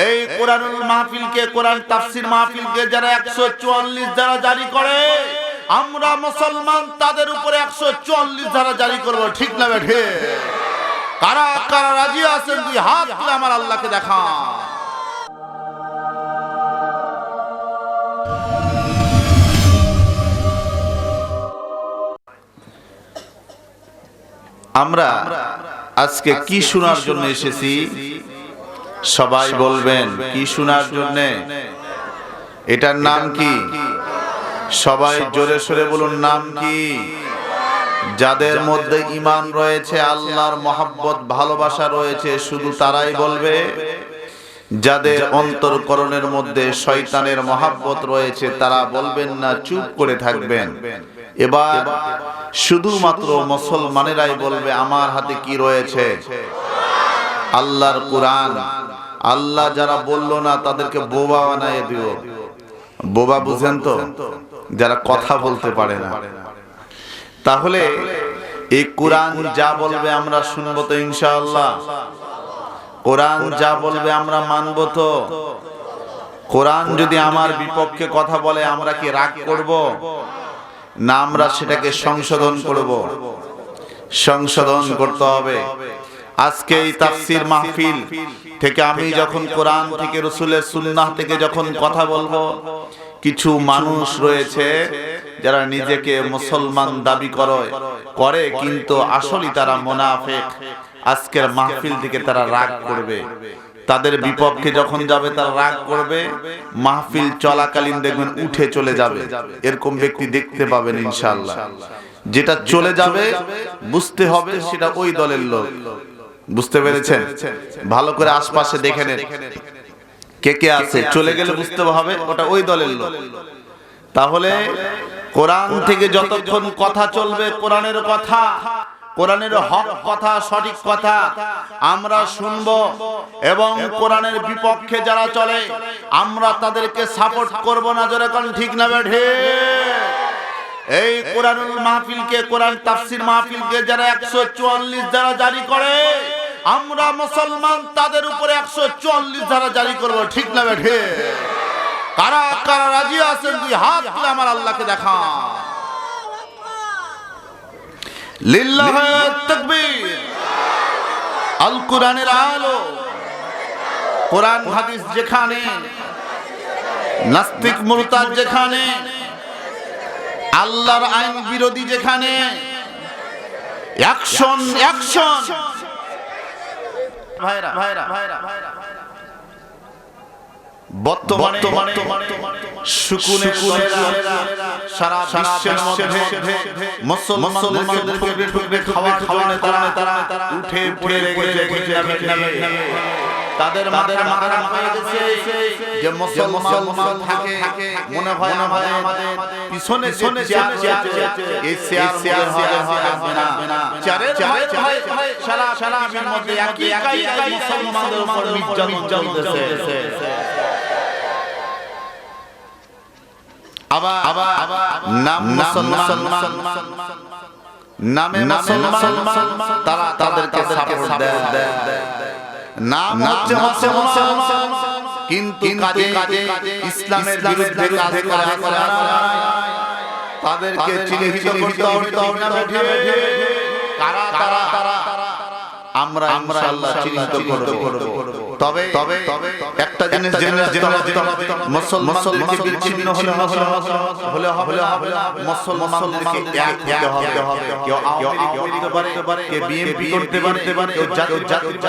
এই কোরআনুল মাহফিলকে, কোরআন তাফসির মাহফিলকে যারা একশো চুয়াল্লিশ দ্বারা জারি করে, আমরা মুসলমান তাদের উপরে একশো চুয়াল্লিশ জারি করব, ঠিক না বেঠে? কারা কারা রাজি আছেন, দুই হাত তুলে আমার আল্লাহকে দেখা আমরা আজকে কি শোনার জন্য এসেছি? সবাই বলবেন কি শোনার জন্য? এটার নাম কি? সবাই জোরে সোরে বলুন নাম কি? যাদের মধ্যে ইমান রয়েছে আল্লাহর মহাব্বত ভালোবাসা রয়েছে শুধু তারাই বলবে যাদের অন্তরকরণের মধ্যে শয়তানের মহাব্বত রয়েছে তারা বলবেন না চুপ করে থাকবেন। এবার শুধুমাত্র মুসলমানেরাই বলবে আমার হাতে কি রয়েছে? আল্লাহর কোরআন আল্লাহ যারা বলল না, তাদেরকে বোবা বানায় দিও। বোবা বুঝেন তো? যারা কথা বলতে পারে না। তাহলে এই কোরআন যা বলবে আমরা শুনব তো ইনশাআল্লাহ। কোরআন যা বলবে আমরা মানব তো। কোরআন যদি আমার বিপক্ষে কথা বলে, আমরা কি রাগ করব? না, আমরা সেটাকে সংশোধন করব। সংশোধন করতে হবে। আজকে এই তাফসির মাহফিল থেকে আমি যখন কোরআন থেকে রসুলের সুন্নাহ থেকে যখন কথা বলব কিছু মানুষ রয়েছে যারা নিজেকে মুসলমান দাবি করে করে কিন্তু আসলে তারা মোনাফেক। আজকের মাহফিল থেকে তারা রাগ করবে। তাদের বিপক্ষে যখন যাবে তারা রাগ করবে মাহফিল চলাকালীন দেখবেন উঠে চলে যাবে। এরকম ব্যক্তি দেখতে পাবেন ইনশাল্লাহ যেটা চলে যাবে বুঝতে হবে সেটা ওই দলের লোক। বুঝতে পেরেছেন? ভালো করে আশপাশে দেখে নেন। কে কে আছে? চলে গেলে বুঝতে হবে, ওটা ওই দলের লোক। তাহলে কোরআন থেকে যতক্ষণ কথা চলবে, কোরআনের কথা, কোরআনের হক কথা, সঠিক কথা আমরা শুনব এবং কোরআনের বিপক্ষে যারা চলে, আমরা তাদেরকে সাপোর্ট করব না যেরকম ঠিক না বেঠে এই কোরআনুল মাহফিলকে, কোরআন তাফসির মাহফিলকে যারা একশো চুয়াল্লিশ দ্বারা জারি করে, আমরা মুসলমান তাদের উপরে একশো চুয়াল্লিশ দ্বারা জারি করব, ঠিক না বেঠে কারা কারা রাজি আছেন, দুই হাত তুলে আমার আল্লাহকে দেখা লিল্লাহ তাকবীর। আল কোরআনের আলো। কোরআন হাদিস যেখানে, নাস্তিক মুরতাদ যেখানে আল্লাহর আইন বিরোধী যেখানে অ্যাকশন অ্যাকশন ভাইরা ভাইরা ভাইরা। ভাইরা বর্তমানে সুকুনে সারা বিশ্বের মধ্যে খাওয়া খাওয়ানো তারা তারা উঠে পড়ে লেগে তাদের মাদের মাথার হয়ে গেছে যে মুসলমান থাকে মনে হয় আমাদের পিছনে পিছনে এই শেয়ার শেয়ার হবে না চারের সারা সারা মধ্যে একই একই মুসলমানদের উপর নির্যাতন চলতেছে আবার আবার নাম মুসলমান নামে মুসলমান তারা তাদেরকে সাপোর্ট দেয় নাম হচ্ছে মুসলমান। কিন্তু কাজে কাজে ইসলামের বিরুদ্ধে কাজ করা তাদেরকে করতে হবে কারা তারা? তারা? আমরা আল্লাহ চিহ্নিত করব। তবে তবে একটা জিনিস জেনে জেনে মুসলমানদেরকে বিচ্ছিন্ন হলে হলে হবে মুসলমানদেরকে এক হতে হবে কেউ আওয়ামী করতে পারে কে বিএনপি করতে পারে কেউ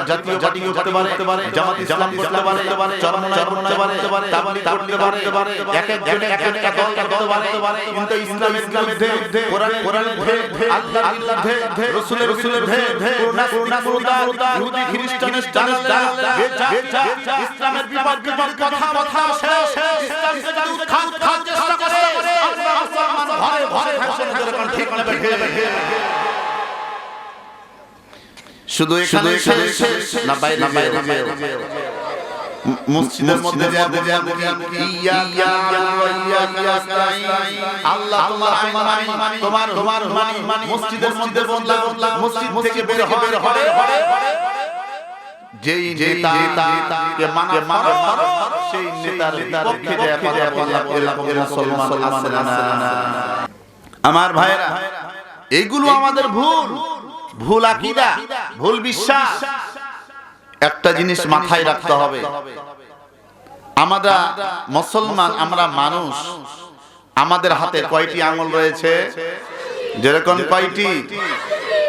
জাতীয় জাতি করতে পারে জামাত ইসলাম করতে পারে চরমনায় করতে পারে তাবলীগ করতে পারে এক এক জন এক এক দল করতে পারে কিন্তু ইসলামের বিরুদ্ধে কোরআন কোরআনের বিরুদ্ধে আল্লাহর বিরুদ্ধে রাসূলের বিরুদ্ধে করুণা করুণা ইহুদি খ্রিস্টানের ইসলামের বিপক্ষে কথা কথা শেষ। ইসলামকে যদি উৎখাত উৎখাত চেষ্টা করে আমরা মুসলমান ঘরে থাকছে না ঠিক না বেঠে শুধু এখানে শেষ না বাইরে না বাইরে মসজিদের মধ্যে আল্লাহ তোমার আইন তোমার তোমার মসজিদের মধ্যে বললাম মসজিদ থেকে বের হবে যেই মানা সেই নেতার কথা এরকম মুসলমান আছে না না? আমার ভাইরা এইগুলো আমাদের ভুল ভুল আকীদা ভুল বিশ্বাস। একটা জিনিস মাথায় রাখতে হবে। আমরা মুসলমান আমরা মানুষ। আমাদের হাতে কয়টি আঙুল রয়েছে? যেরকম কয়টি?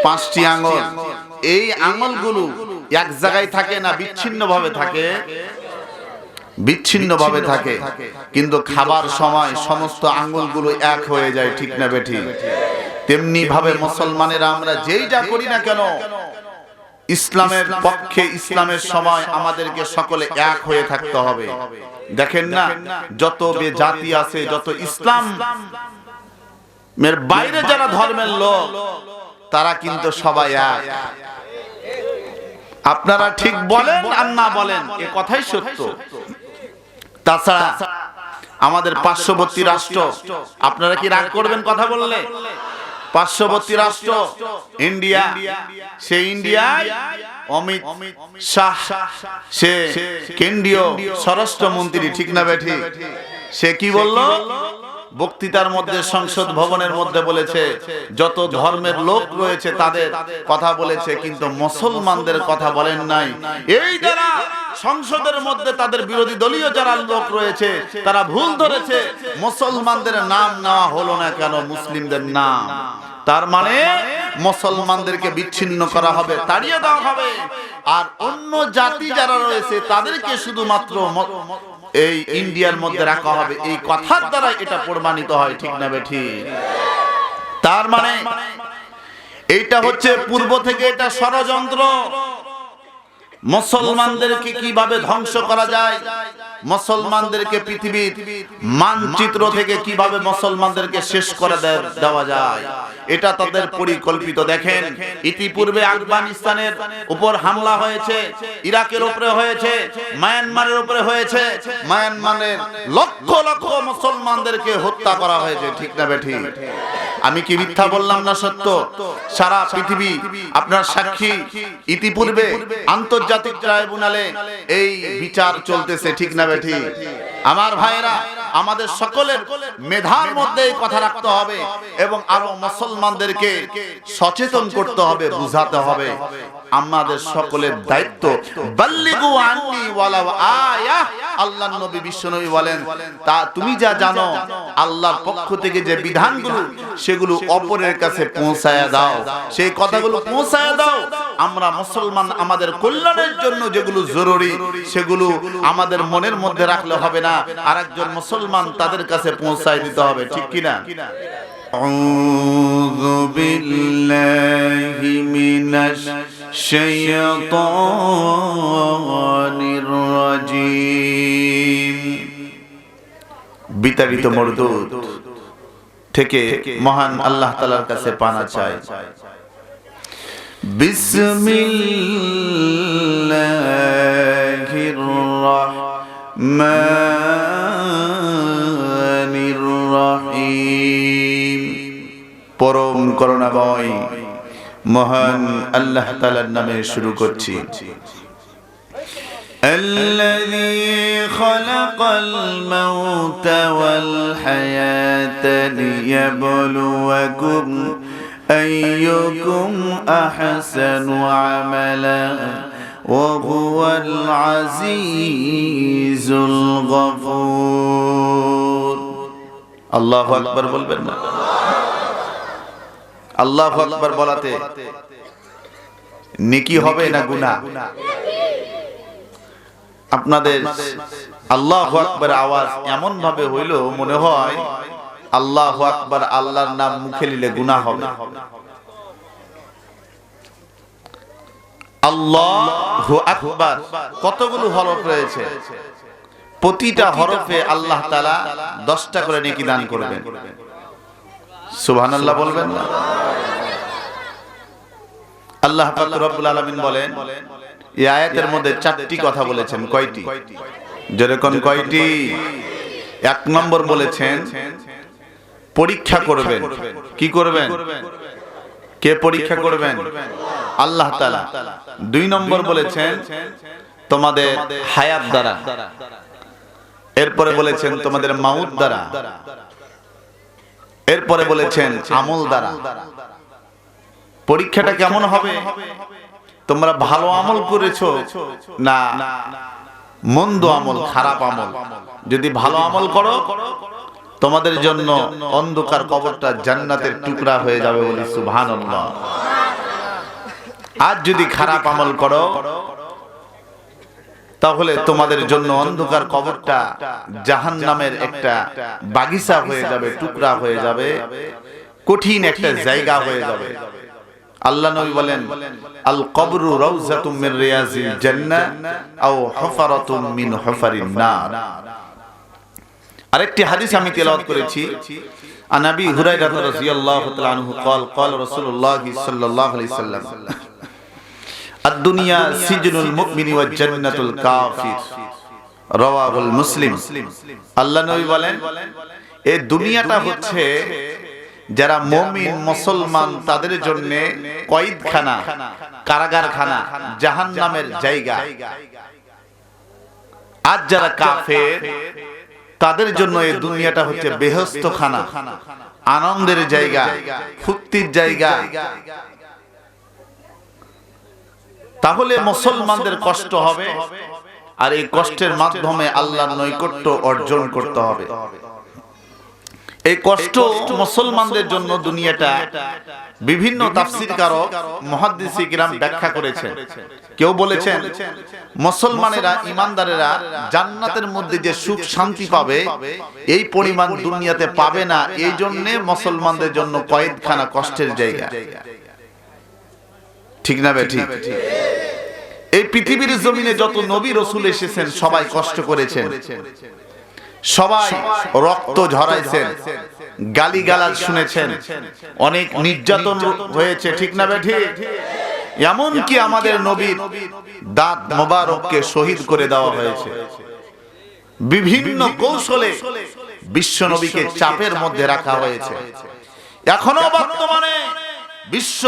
পাঁচটি আঙুল। এই আঙুলগুলো এক জায়গায় থাকে না বিচ্ছিন্ন ভাবে থাকে। বিচ্ছিন্ন ভাবে থাকে। কিন্তু খাবার সময় সমস্ত আঙ্গুলগুলো এক হয়ে যায়, ঠিক না বেঠি? তেমনি ভাবে মুসলমানেরা আমরা যেই যা করি না কেন, ইসলামের পক্ষে ইসলামের সময় আমাদেরকে সকলে এক হয়ে থাকতে হবে। দেখেন না, যত বে জাতি আছে, যত ইসলাম, এর বাইরে যারা ধর্মের লোক, তারা কিন্তু সবাই এক। আপনারা ঠিক বলেন আর না বলেন এ কথাই সত্য। তাছাড়া আমাদের পার্শ্ববর্তী রাষ্ট্র আপনারা কি রাগ করবেন কথা বললে? পার্শ্ববর্তী রাষ্ট্র ইন্ডিয়া সে ইন্ডিয়ায় অমিত শাহ সে কেন্দ্রীয় স্বরাষ্ট্রমন্ত্রী ঠিক না বেঠি সে কি বলল? বক্তৃতার মধ্যে, সংসদ ভবনের মধ্যে বলেছে, যত ধর্মের লোক রয়েছে তাদের কথা বলেছে, কিন্তু মুসলমানদের কথা বলেন নাই। এই যারা সংসদের মধ্যে তাদের বিরোধী দলীয় যারা লোক রয়েছে, তারা ভুল ধরেছে, মুসলমানদের নাম নেওয়া হলো না কেন? মুসলিমদের নাম। তার মানে মুসলমানদেরকে বিচ্ছিন্ন করা হবে, তাড়িয়ে দেওয়া হবে। আর অন্য জাতি যারা রয়েছে, তাদেরকে শুধুমাত্র এই ইন্ডিয়ার মধ্যে রাখা হবে। এই কথার দ্বারা এটা প্রমাণিত হয়, ঠিক না বেঠি? তার মানে এইটা হচ্ছে পূর্ব থেকে এটা ষড়যন্ত্র। মুসলমানদেরকে কীভাবে ধ্বংস করা যায়? মুসলমানদেরকে পৃথিবীর মানচিত্র থেকে কীভাবে মুসলমানদেরকে শেষ করে দেওয়া যায়? এটা তাদের পরিকল্পিত। দেখেন, ইতিপূর্বে আফগানিস্তানের উপর হামলা হয়েছে, ইরাকের উপরে হয়েছে, মায়ানমারের উপরে হয়েছে। মায়ানমারের লক্ষ লক্ষ মুসলমানদেরকে হত্যা করা হয়েছে। ঠিক না বেঠি আমি কি মিথ্যা বললাম না সত্য? সারা পৃথিবী আপনার সাক্ষী। ইতিপূর্বে আন্তর্জাতিক ট্রাইব্যুনালে এই বিচার চলতেছে, ঠিক না বেঠি আমার ভাইয়েরা, আমাদের সকলের মেধার মধ্যে কথা রাখতে হবে এবং আরও মুসলমানদেরকে সচেতন করতে হবে, বুঝাতে হবে। আমাদের সকলের দায়িত্ব। বাল্লিগু আন্নি আয়া। আল্লাহ নবী বিশ্বনবী বলেন তা তুমি যা জানো আল্লাহর পক্ষ থেকে যে বিধানগুলো সেগুলো অপরের কাছে পৌঁছায়া দাও। সেই কথাগুলো পৌঁছায়া দাও। আমরা মুসলমান আমাদের কল্যাণের জন্য যেগুলো জরুরি সেগুলো আমাদের মনের মধ্যে রাখলে হবে না। আরেকজন মুসলমান তাদের কাছে পৌঁছায় দিতে হবে। ঠিক কিনা? أعوذ بالله من الشيطان الرجيم বিতাড়িত মরদুদ থেকে মহান আল্লাহ তালার কাছে পানা চাই বিসমিল্লাহির রহমানির পরম করুণাময় মহান আল্লাহ তাআলার নামে শুরু করছি الذي خلق الموت والحياة ليبلوكم أيكم أحسن عملا وهو العزيز الغفور الله أكبر বলবেন না আল্লাহ আকবার বলাতে। নেকি হবে না গুনাহ? আপনাদের আল্লাহ আকবার আওয়াজ এমন ভাবে হইল মনে হয় আল্লাহ আকবার আল্লাহর নাম মুখে নিলে গুনাহ হবে। আল্লাহ আকবার কতগুলো হরফ রয়েছে? প্রতিটা হরফে আল্লাহ তালা দশটা করে নেকি দান করবেন। সুবহানাল্লাহ বলবেন না? আল্লাহ রব্বুল আলামিন বলেন, এই আয়াতের মধ্যে চারটি কথা বলেছেন, কয়টি? যেরকম কয়টি? এক নম্বর বলেছেন, পরীক্ষা করবেন। কি করবেন? কে পরীক্ষা করবেন? আল্লাহ তাআলা। দুই নম্বর বলেছেন, তোমাদের হায়াত দ্বারা। এরপরে বলেছেন, তোমাদের মাউত দ্বারা। এরপরে বলেছেন, আমল দ্বারা। পরীক্ষাটা কেমন হবে? তোমরা ভালো আমল করেছ? না। মন্দ আমল খারাপ আমল। যদি ভালো আমল করো তোমাদের জন্য অন্ধকার কবরটা জান্নাতের টুকরা হয়ে যাবে বলি সুবহানাল্লাহ। আজ যদি খারাপ আমল করো তাহলে তোমাদের জন্য অন্ধকার কবরটা জাহান নামের একটা বাগিচা হয়ে যাবে টুকরা হয়ে যাবে। কঠিন একটা জায়গা হয়ে যাবে। আল্লাহ নবী বলেন আল কবরু রাউজাতুম মিন রিয়াজিল জান্নাহ আও হুফারাতুম মিন হুফারিন নার আরেকটি হাদিস আমি তেলাওয়াত করেছি আন আবি হুরায়রা রাদিয়াল্লাহু তাআলা আনহু قال قال رسول الله صلى الله عليه وسلم الدنيا سجن المؤمن والجنة الكافر রাওয়াহুল মুসলিম আল্লাহ নবী বলেন এই দুনিয়াটা হচ্ছে যারা মমিন মুসলমান তাদের জন্য কয়েদখানা কারাগারখানা জাহান্নামের জায়গা। আজ যারা কাফের তাদের জন্য এই দুনিয়াটা হচ্ছে বেহস্ত খানা আনন্দের জায়গা ফুর্তির জায়গা। তাহলে মুসলমানদের কষ্ট হবে আর এই কষ্টের মাধ্যমে আল্লাহর নৈকট্য অর্জন করতে হবে। এই কষ্ট মুসলমানদের জন্য দুনিয়াটা বিভিন্ন তাফসির কারক মহাদ্দিসি কিরাম ব্যাখ্যা করেছেন। কেউ বলেছেন মুসলমানেরা ইমানদারেরা জান্নাতের মধ্যে যে সুখ শান্তি পাবে এই পরিমাণ দুনিয়াতে পাবে না। এই জন্য মুসলমানদের জন্য কয়েদখানা কষ্টের জায়গা। ঠিক না বে ঠিক এই পৃথিবীর জমিনে যত নবী রসুল এসেছেন সবাই কষ্ট করেছেন। সবাই রক্ত ঝরাইছেন গালি গালাজ শুনেছেন, অনেক নির্যাতন হয়েছে, ঠিক না বে ঠিক? এমন কি আমাদের নবীর দাঁত মোবারককে শহীদ করে দেওয়া হয়েছে। বিভিন্ন কৌশলে বিশ্ব নবীকে চাপের মধ্যে রাখা হয়েছে। এখনও বর্তমানে বিশ্ব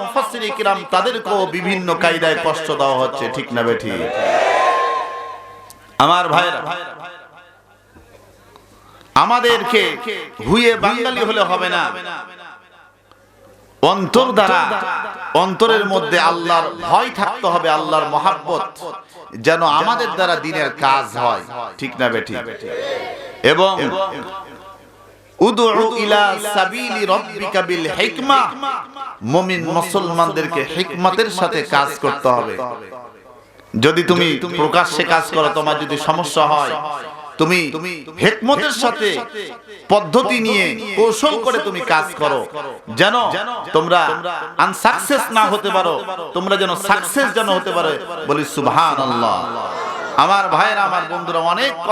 মুফাসসির কিরাম তাদেরকেও বিভিন্ন কায়দায় কষ্ট দেওয়া হচ্ছে, ঠিক না বে ঠিক? আমার ভাইরা আমাদেরকে হুয়ে বাঙালি হলে হবে না। অন্তর দ্বারা, অন্তরের মধ্যে আল্লাহর ভয় থাকতে হবে, আল্লাহর মহাব্বত যেন আমাদের দ্বারা দিনের কাজ হয়। ঠিক না বেঠি এবং মুমিন মুসলমানদেরকে হিকমতের সাথে কাজ করতে হবে। যদি তুমি প্রকাশ্যে কাজ করো তোমার যদি সমস্যা হয় তুমি হেকমতের সাথে পদ্ধতি নিয়ে কৌশল করে তুমি কাজ করো। যেন তোমরা আনসাকসেস না হতে পারো তোমরা যেন সাকসেস যেন হতে পারো। বলি সুবহানাল্লাহ। আমার ভাইয়েরা আমার বন্ধুরা অনেক কথা